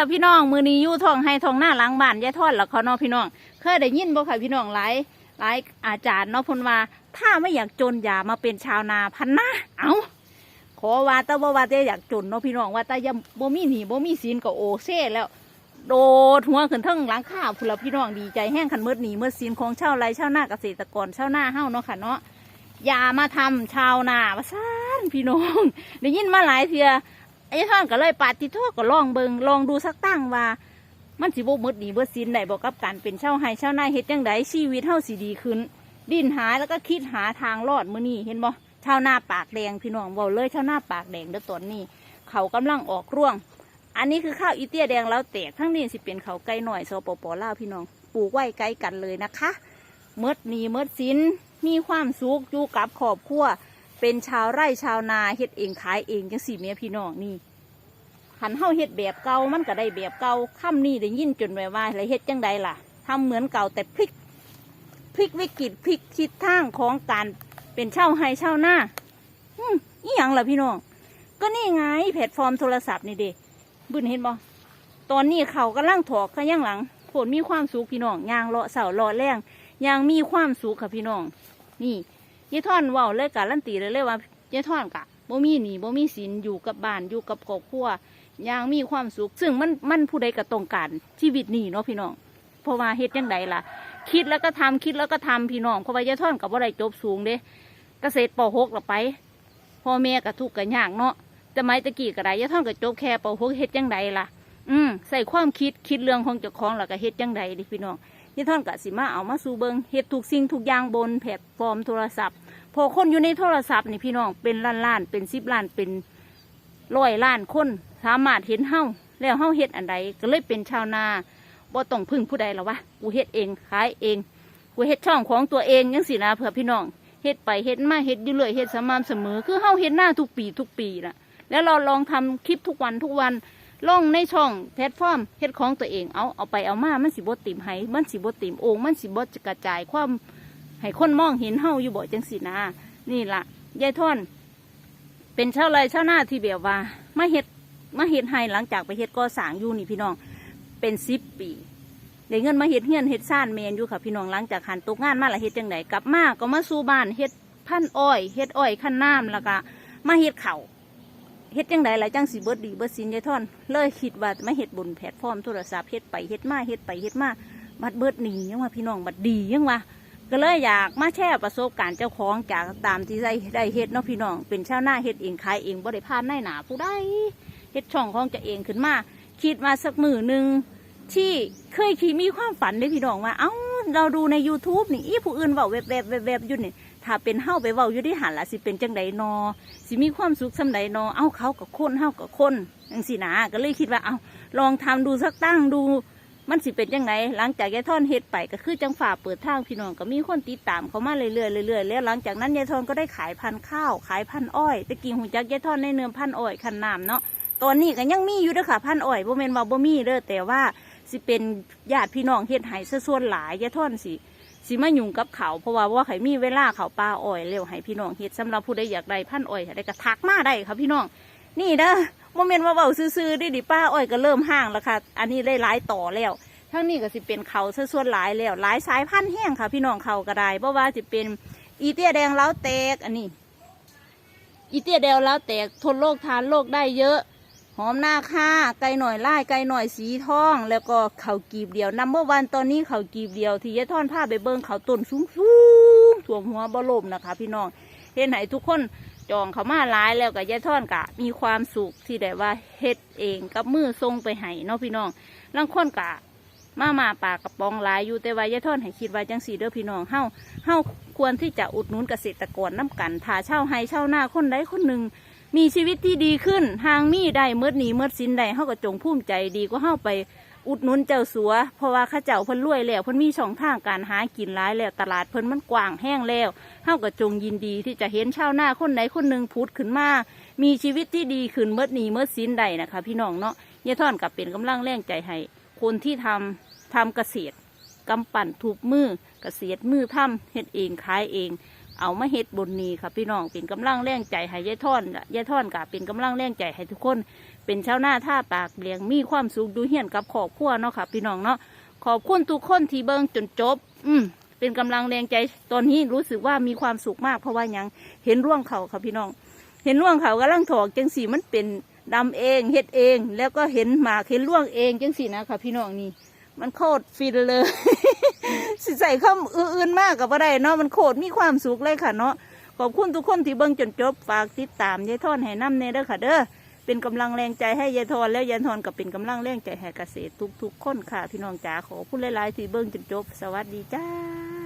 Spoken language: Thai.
ค่ะพี่น้องมือนี้ยู่ทองให้ทองหน้าล้างบ้านยายทอดแล้วเขาเนาะพี่น้อง เคยได้ยินบ่ค่ะพี่น้องหลายหลายอาจารย์เนาะเพนว่า ถ้าไม่อยากจนอย่ามาเป็นชาวนาพันนาเอาขอว่าแต่ว่าว่าแต่อยากจนเนาะพี่น้องว่าแต่ยังบ่มีหนีบ่มีศีลก็โอเซ่แล้ว โดดหัวขึ้นทั้งหลังข้าวพุ่นละพี่น้องดีใจแห้งคันเมืดหนีเมื่อศีลของชาวไรชาวนาเกษตรกรชาวนาเฮ้าเนาะค่ะเนาะอย่ามาทำชาวนาว่าซ่านพี่น้องได้ยินมาหลายเทือ ไอ้ท่านก็เลยปาติโทษก็ลองเบิงลองดูสักตั้งว่า มันสิบ่หมดหนีเบิดสินได้บอกกับการเป็นเช่าให้เช่านาเฮ็ดจังไดชีวิตเฮาสิดีขึ้น ดิ้นหาแล้วก็คิดหาทางรอดมื้อนี้เห็นบ่ชาวนาปากแดงพี่น้องเว้าเลยชาวนาปากแดงเด้อตอนนี้ เขากำลังออกร่วง อันนี้คือข้าวอีเตี้ยแดงแล้วแตกทั้งนี้สิเป็นเขาไก่หน่อยสปปลาวพี่น้องปลูกไว้ไกลกันเลยนะคะเมดหนีเมดสินมีความสุขอยู่กับครอบครัว เป็นชาวไร่ชาวนาเฮ็ดเองขายเองจังสี่เมียพี่น้องนี่หันเฮาเฮ็ดแบบเก่ามันก็ได้แบบเก่าค่ำนี้ได้ยินจนไว้ว่าแล้วเฮ็ดจังใดล่ะทำเหมือนเก่าแต่พลิกพลิกวิกฤตพลิกทิศทางของการเป็นเช่าให้เช่าหน้าอืมอีหยังล่ะพี่น้อง ก็นี่ไงแพลตฟอร์มโทรศัพท์นี่เด้บุญเห็นบ่ตอนนี้เขากำลังถอกขยังหลังผลมีความสุขพี่น้องยางเลาะเสาเลาะแรงยางมีความสุขค่ะพี่น้อง นี่ ยายท่อนว้าเลยการันตีเลยเลยว่ายายท่อนกะบ่มีหนีบ่มีสินอยู่กับบ้านอยู่กับครอบครัวอย่างมีความสุข ซึ่งมันมันผู้ใดก็ต้องการชีวิตนี่เนาะพี่น้องเพราะว่าเฮ็ดยังไงล่ะ คิดแล้วก็ทำคิดแล้วก็ทำพี่น้องเพราะว่ายายท่อนกับว่าได้จบสูงเด้เกษตรปหกละไปพ่อแม่ก็ทุกข์กันยากเนาะแต่ไม้ตะกี้ก็ได้ยายท่อนก็จบแค่ปหกเฮ็ดยังไงล่ะ อืมใส่ความคิดคิดเรื่องของเจ้าของแล้วก็เฮ็ดยังไงดิพี่น้อง ยายท่อนก็สิมาเอามาสู่เบิงเฮ็ดทุกสิ่งทุกอย่างบนแพลตฟอร์มโทรศัพท์ พอคนอยู่ในโทรศัพท์นี่พี่น้องเป็นล้านล้านเป็นสิบล้านเป็นร้อยล้านคนสามารถเห็นเฮาแล้วเฮาเฮ็ดอันใดก็เลยเป็นชาวนาบ่ต้องพึ่งผู้ใดหรอวะกูเฮ็ดเองขายเองกูเฮ็ดช่องของตัวเองยังสินะเผื่อพี่น้องเฮ็ดไปเฮ็ดมาเฮ็ดอยู่เรื่อยเฮ็ดสม่ำเสมอ คือเฮาเฮ็ดหน้าทุกปีทุกปีน่ะแล้วเราลองทำคลิปทุกวันทุกวัน ลงในช่องแพลตฟอร์มเฮ็ดของตัวเองเอาเอาไปเอามามันสิบ่ติ่มให้มันสิบ่ติ่มโอ่งมันสิบ่กระจายความให้คนมองเห็นเฮาอยู่บ่จังสินะนี่ล่ะยายท่อน เป็นชาวไร่ชาวนาที่แบบว่ามาเฮ็ดมาเฮ็ดให้หลังจากไปเฮ็ดก่อสร้างอยู่นี่พี่น้อง เป็นสิบปีได้เงินมาเฮ็ดเฮียนเฮ็ดซ่านเมนอยู่ค่ะพี่น้องหลังจากหันตกงานมาละเฮ็ดจังไดกลับมาก็มาสู่บ้านเฮ็ดพันอ้อยเฮ็ดอ้อยขั้นน้ำแล้วก็มาเฮ็ดเข่า เฮ็ดจังไดหลายจังสิเบิดดีเบิดสินยายท่อนเลยคิดว่าไมาเฮ็ดบนแพลตฟอร์มโทรศัพท์เฮ็ดไปเฮ็ดมาเฮ็ดไปเฮ็ดมาบัดเบิดหนียังว่าพี่น้องบัดดียังว่าก็เลยอยากมาแชร์ประสบการณ์เจ้าของจากตามที่ได้ได้เฮ็ดเนาะพี่น้องเป็นชาวนาเฮ็ดเองขายเองบ่ได้พานในหนาผู้ใดเฮ็ดช่องของจะเองขึ้นมา คิดมาสักมือหนึ่งที่เคยคิดมีความฝันเลยพี่น้องว่า เอ้าเราดูใน YouTube นี่อีผู้อื่นว้าแวบแวบแวบแวบอยู่นี่ ถ้าเป็นเฮาไปเว้าอยู่ที่หันละสิเป็นจังใดนอสิมีความสุขสำใดนอเอ้าเขากับคนเฮากับคนจังสินะก็เลยคิดว่าเอาลองทำดูสักตั้งดู มันสิเป็นยังไงหลังจากยายทอนเฮ็ดไปก็คือจังฝ่าเปิดทางพี่น้องก็มีคนติดตามเขามาเรื่อยๆเรื่อยๆแล้วหลังจากนั้นยายทอนก็ได้ขายพันธุ์ข้าว ขายพันธุ์อ้อยตะกี้หูจักยายทอนในเนื้อพันธุ์อ้อยคันน้ำเนาะตอนนี้ก็ยังมีอยู่ด้อค่ะพันธุ์อ้อยบ่แม่นว่าบ่มีเด้อแต่ว่าสิเป็นญาติพี่น้องเฮ็ดให้ซะส่วนหลายยายทอนสิ สิมายุ่งกับเขา เพราะว่าว่าใครมีเวลาเขาปลาอ้อยเร็วให้พี่น้องเฮ็ดสำหรับผู้ใดอยากได้พันอ้อยได้ก็ทักมาได้ค่ะพี่น้อง นี่เด้อบ่แม่นว่าเว้าซื่อๆดิดิป้าอ้อยก็เริ่มห่างแล้วค่ะ อันนี้ได้หลายต่อแล้วทั้งนี้ก็สิเป็นเขาซะส่วนหลายแล้วหลายสายพันธุ์แห้งค่ะ พี่น้องเขาก็ได้เพราะว่าสิเป็นอีเตี้ยแดงเล้าแตกอันนี้ อีเตี้ยแดงเล้าแตกทนโรคทานโรคได้เยอะ หอมหน้าค่าไก่หน่อยไล่ไก่หน่อยสีทอง แล้วก็เขากีบเดียวนัมเบอร์วันตอนนี้เขากีบเดียว ที่ยาท่อนผ้าไปเบิ้งเขาต้นสูงสูงถ่วมหัวบลมนะคะ พี่น้องเห็นไหนทุกคนจองเขามาหลายแล้วกับยาท่อนกะ มีความสุขที่ได้ว่าเฮ็ดเองกับมือทรงไปให้เนาะพี่น้องลังคนกะมามาปากกระป๋องหลายอยู่แต่ว่ายาท่อนให้คิดว่าจังสีเด้อพี่น้องเฮาเฮาควรที่จะอุดหนุนเกษตรกรน้ำกันถ้าเช่าให้เช่าหน้าคนใดคนหนึ่ง มีชีวิตที่ดีขึ้นทางมีได้เมื่อหนีเมื่อสินได้เฮาก็จงภูมิใจดีกว่าเฮาไปอุดหนุนเจ้าสัว เพราะว่าข้าเจ้าเพิ่นรวยแล้วเพิ่นมีช่องทางการหากินหลายแล้วตลาดเพิ่นมันกว้างแห้งแล้วเฮาก็จงยินดีที่จะเห็นชาวนาคนใดคนหนึ่งพุดขึ้นมา มีชีวิตที่ดีขึ้นเมื่อหนีเมื่อสินได้นะคะ พี่น้องเนาะยายท่อนกับเป็นกำลังแรงใจให้คนที่ทำทำเกษตรกำปั่นถูกมือเกษตรมือทำเฮ็ดเองขายเอง เอามาเฮ็ดบนนี้ค่ะพี่น้องเป็นกำลังแรงใจให้ยายท่อนยายท่อนกะเป็นกำลังแรงใจให้ทุกคน เป็นชาวนาท่าปากเลี้ยงมีความสุขดูเฮียนกับครอบครัวเนาะค่ะ พี่น้องเนาะขอบคุณทุกคนที่เบิ่งจนจบ อืมเป็นกำลังแรงใจตอนนี้รู้สึกว่ามีความสุขมากเพราะว่ายังเห็นร่วงเขาค่ะพี่น้อง เห็นร่วงเขากำลังถอกจังสีมันเป็นดำเองเฮ็ดเอง แล้วก็เห็นหมากเห็นร่วงเองจังสีนะค่ะ พี่น้องนี่มันโคตรฟินเลย สิใส่คำอื่นๆมากกับอะไรเนาะมันโคตรมีความสุขเลยค่ะเนาะขอบคุณทุกคนที่เบิ่งจนจบฝากติดตามยายทอนให้น้ำเนเด้อค่ะเด้อเป็นกำลังแรงใจให้ยายทอนแล้วยายทอนก็เป็นกำลังแรงใจให้เกษตรทุกๆคนค่ะพี่น้องจ๋าขอพูดหลายๆที่เบิ่งจนจบ สวัสดีจ้า